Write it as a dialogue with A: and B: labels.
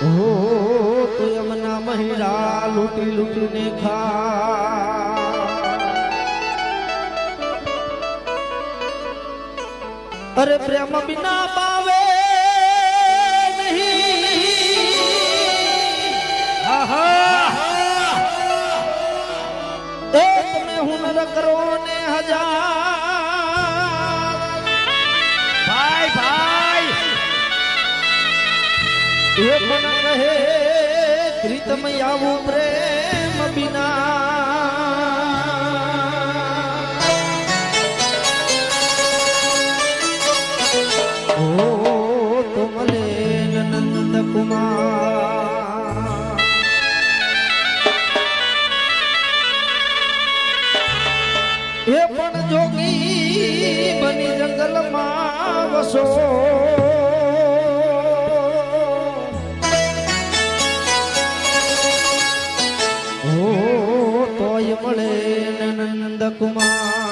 A: હો તો યમના મહિલા લૂટી લૂંટીને ખા. અરે પ્રેમ બિના પાવે નહીં. એ તમે હુનર કરો ને હજાર. એ પણ કહે પ્રીતમ આવું પ્રેમ બિના ઓ તો મળે નંદ કુમાર એ પણ જોગી બની જંગલમાં વસો. તોય મળે નંદ કુમાર.